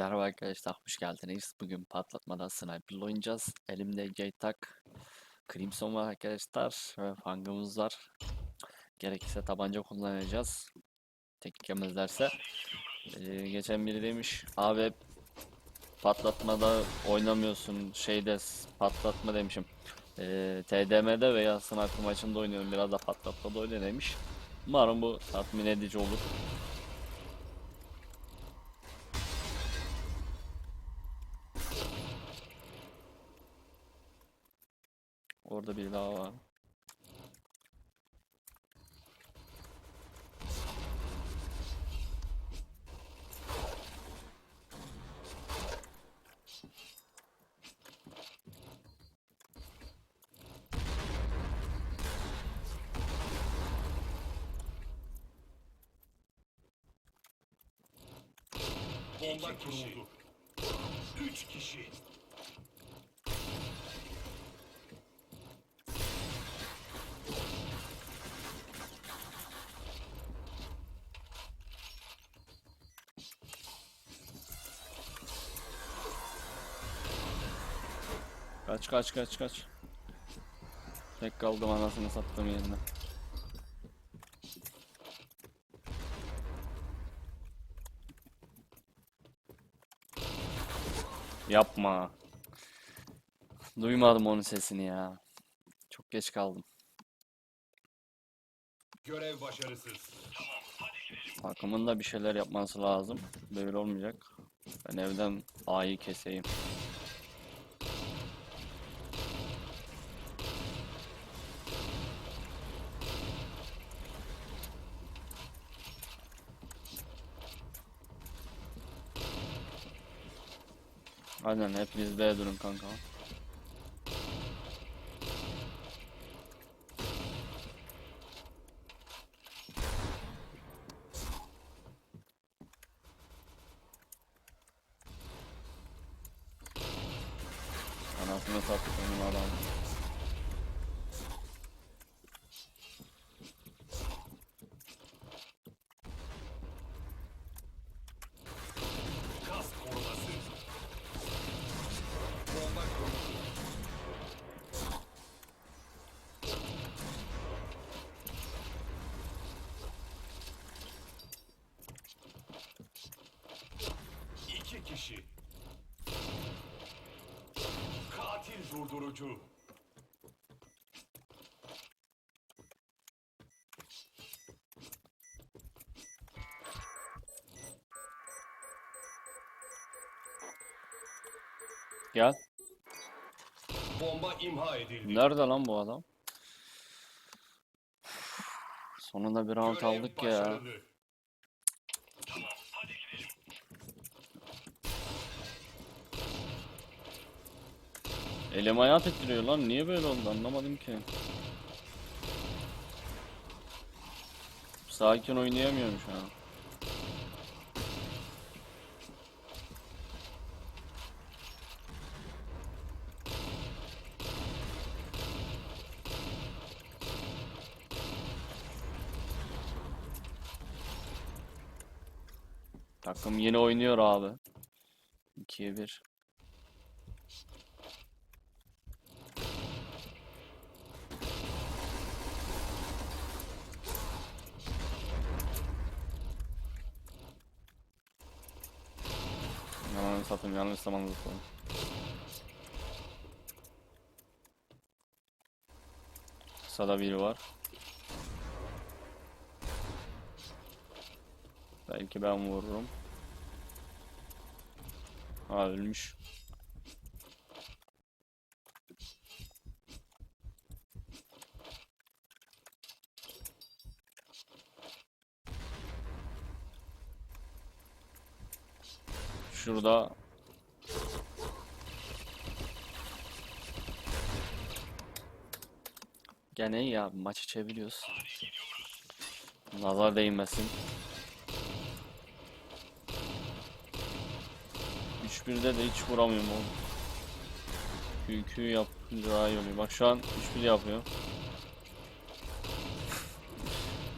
Merhaba arkadaşlar, hoş geldiniz. Bugün patlatmadan sniper'la oynayacağız. Elimde JTAC Crimson var arkadaşlar ve fangımız var. Gerekirse tabanca kullanacağız. Tek yemezlerse. Ee, geçen biri demiş, abi patlatmada oynamıyorsun, şeyde patlatma demişim. Ee, TDM'de veya sniper maçında oynuyorum, biraz da patlatmada oyna demiş. Umarım bu tatmin edici olur. Orada biri daha var. Bomba kuruldu. Üç kişi. Kaç kaç kaç kaç. Tek kaldım anasını sattığım yerine. Yapma. Duymadım onun sesini ya. Çok geç kaldım. Görev başarısız. Takımın da bir şeyler yapması lazım. Böyle olmayacak. Ben evden A'yı keseyim. Aynen hepiniz B durun kanka. Anasını sattık onun adam. Kas koruması. Bomba kuruldu. İki kişi. Durdurucu. Gel. Bomba imha edildi. Nerede lan bu adam? Sonunda bir round aldık ya. başarılı. Elim ayağı titriyor lan. Niye böyle oldu anlamadım ki. Sakin oynayamıyorum şu an. Takım yine oynuyor abi. 2'ye 1. Satayım yanlış zamanda zıpladım. Kısada biri var. Belki ben vururum. Ha ölmüş. Şurada Gene iyi ya maçı çeviriyoruz. Nazar değmesin. 3-1'de de hiç vuramıyorum oğlum. QQ yapınca daha iyi oluyor. Bak şu an 3-1 yapıyor.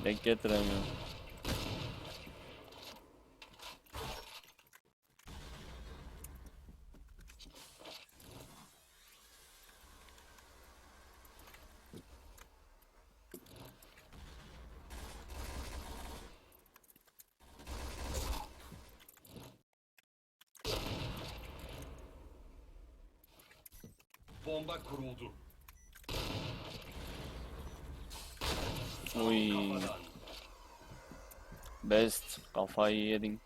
Denk getiremiyorum. Bomba kuruldu. Uy. Best. Kafayı yedin.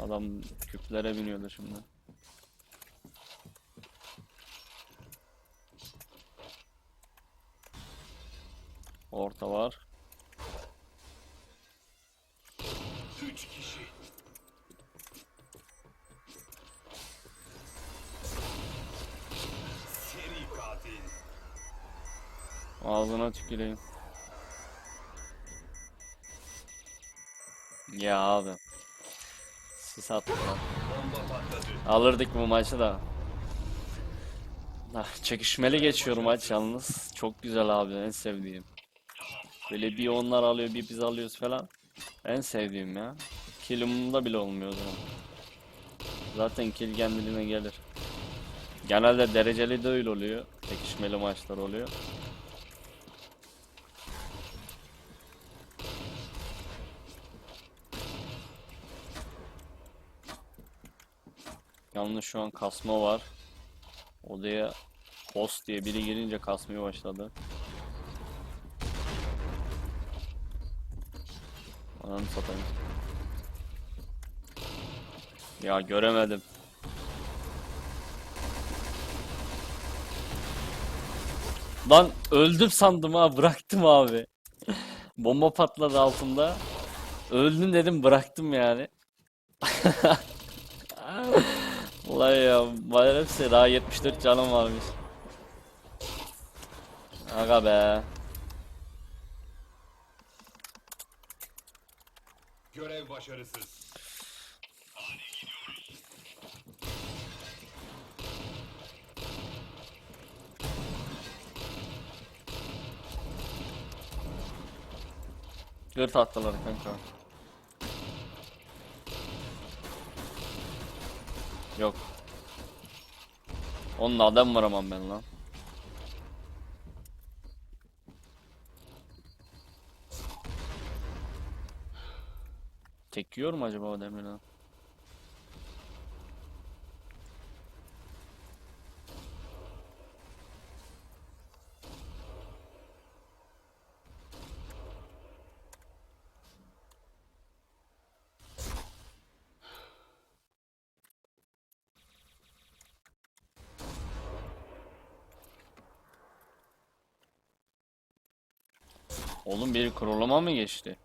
Adam küplere biniyordu şimdi. Orta var. Ağzına tüküreyim. Ya abi. Sis attı lan. Bomba patladı. Alırdık bu maçı da. Ah, çekişmeli geçiyor maç yalnız. Çok güzel abi en sevdiğim. Böyle bir onlar alıyor bir biz alıyoruz falan. En sevdiğim ya. Kill'imde bile olmuyor o zaman. Zaten kill kendiliğine gelir. Genelde dereceli de öyle oluyor. Çekişmeli maçlar oluyor. Yalnız şu an kasma var. Odaya host diye biri girince kasmaya başladı. Ananı satayım. Ya göremedim. Lan öldüm sandım ha bıraktım abi. Bomba patladı altımda. Öldüm dedim bıraktım yani. Ulan ya bayram hepsi daha 74 canım varmış. Aga be. Görev başarısız. Gırt attılar kanka. Yok. Onun adam var aman ben lan. Tek yiyor mu acaba o demir lan? Oğlum bir kurulama mı geçti?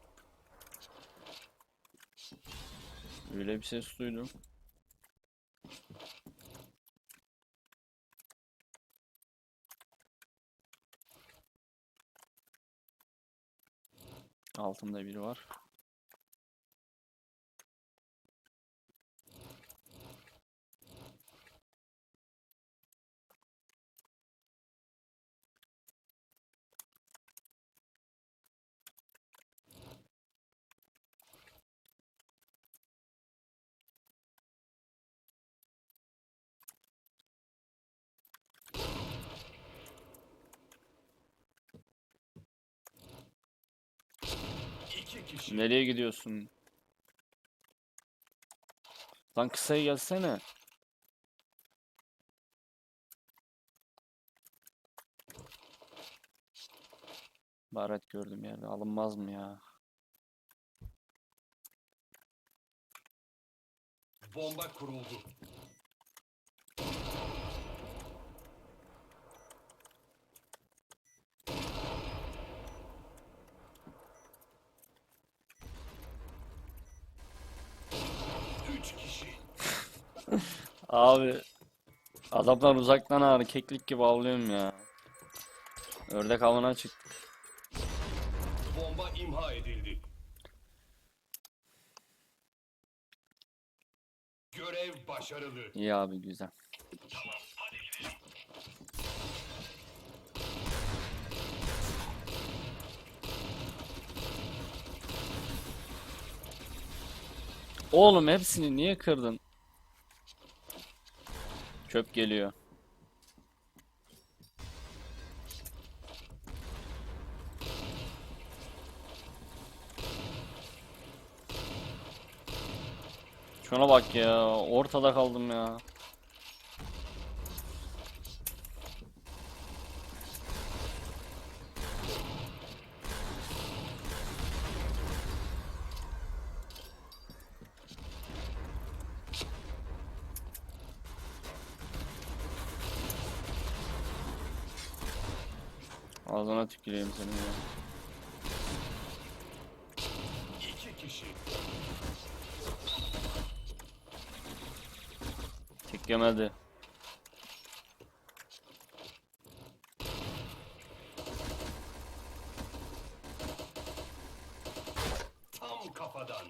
Öyle bir ses duydum. Altında biri var. İki kişi. Nereye gidiyorsun? Lan kısaya gelsene. Baharat gördüm yerde. Alınmaz mı ya? Bomba kuruldu. Abi adamlar uzaktan ağrı keklik gibi avlıyorum ya. Ördek avına çık. Bomba imha edildi. Görev başarılı. İyi abi güzel. Oğlum hepsini niye kırdın? Çöp geliyor. Şuna bak ya, ortada kaldım ya. Ağzına tüküreyim senin ya. İki kişi. Tek yemedi. Tam kafadan.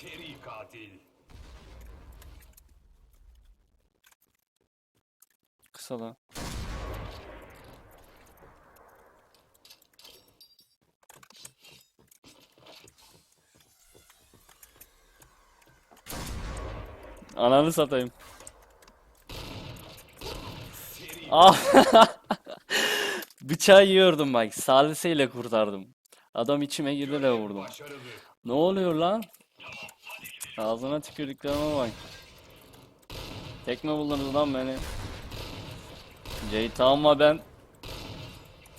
Seri katil. Kısa da. Ananı satayım. Ah! Bıçağı yiyordum bak. Saliseyle kurtardım. Adam içime girdi de vurdum. Ne oluyor lan? Ağzına tükürdüklerime bak. Tekme buldunuz lan beni. Ceyta ama ben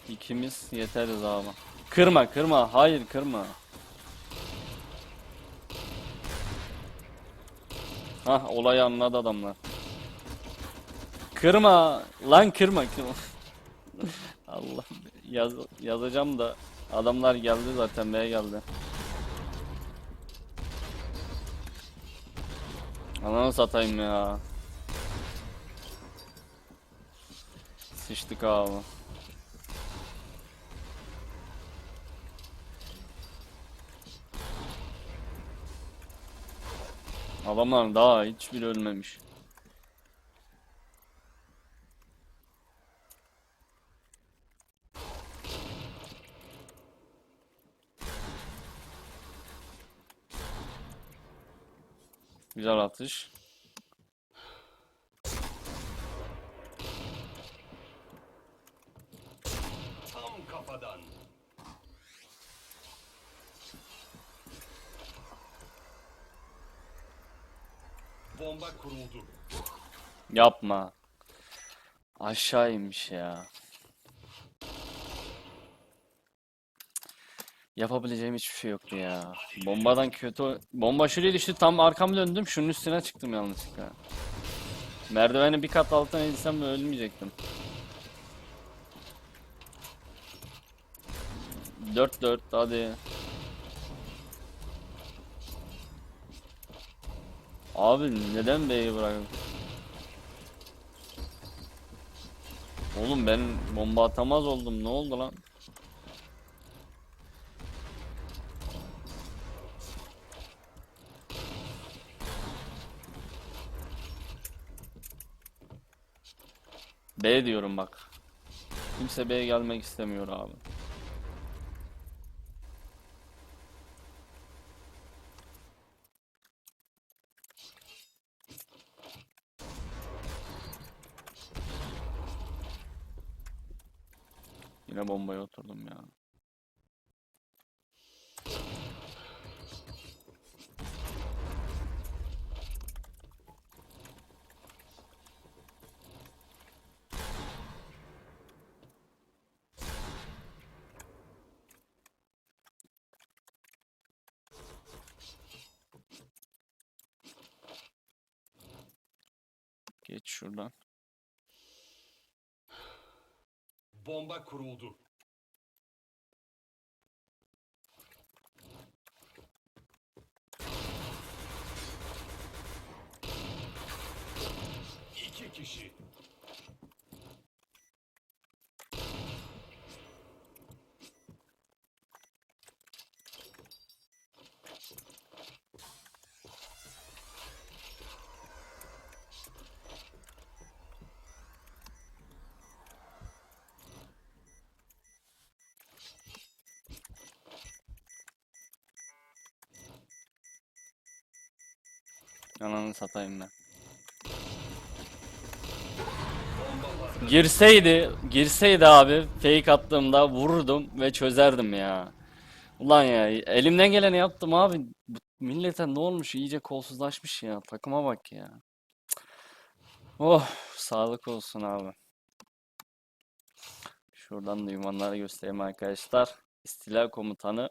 ikimiz yeteriz abi. Kırma kırma. Hayır kırma. Hah olayı anladı adamlar. Kırma. Lan kırma kırma. Allah yaz, yazacağım da adamlar geldi zaten B'ye geldi. Ananı satayım ya. Sıçtık abi. Adamlar daha hiçbiri ölmemiş. Güzel atış. Tam kafadan. Bomba kuruldu. Yapma. Aşağı inmiş ya. Yapabileceğim hiçbir şey yoktu ya. Bombadan kötü... Bomba şuraya düştü tam arkamı döndüm şunun üstüne çıktım yanlışlıkla. Merdiveni bir kat altına insem ölmeyecektim. 4-4 hadi. Abi neden B'yi bırakın? Oğlum ben bomba atamaz oldum. Ne oldu lan? B diyorum bak. Kimse B'ye gelmek istemiyor abi. Yine bombaya oturdum ya. Geç şuradan. Bomba kuruldu. İki kişi. Ananı satayım ben. Girseydi, girseydi abi fake attığımda vururdum ve çözerdim ya. Ulan ya elimden geleni yaptım abi. Bu millete ne olmuş iyice kolsuzlaşmış ya. Takıma bak ya. Oh sağlık olsun abi. Şuradan da ünvanları göstereyim arkadaşlar. İstila komutanı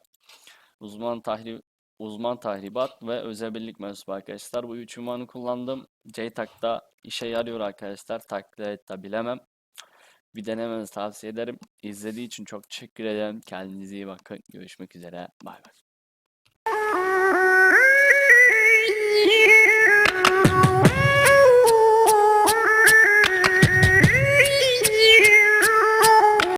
Uzman tahrip uzman tahribat ve özel birlik mensubu arkadaşlar. Bu üç ünvanı kullandım. JTAG'da işe yarıyor arkadaşlar. Taklit et de bilemem. Bir denemenizi tavsiye ederim. İzlediği için çok teşekkür ederim. Kendinize iyi bakın. Görüşmek üzere. Bay bay.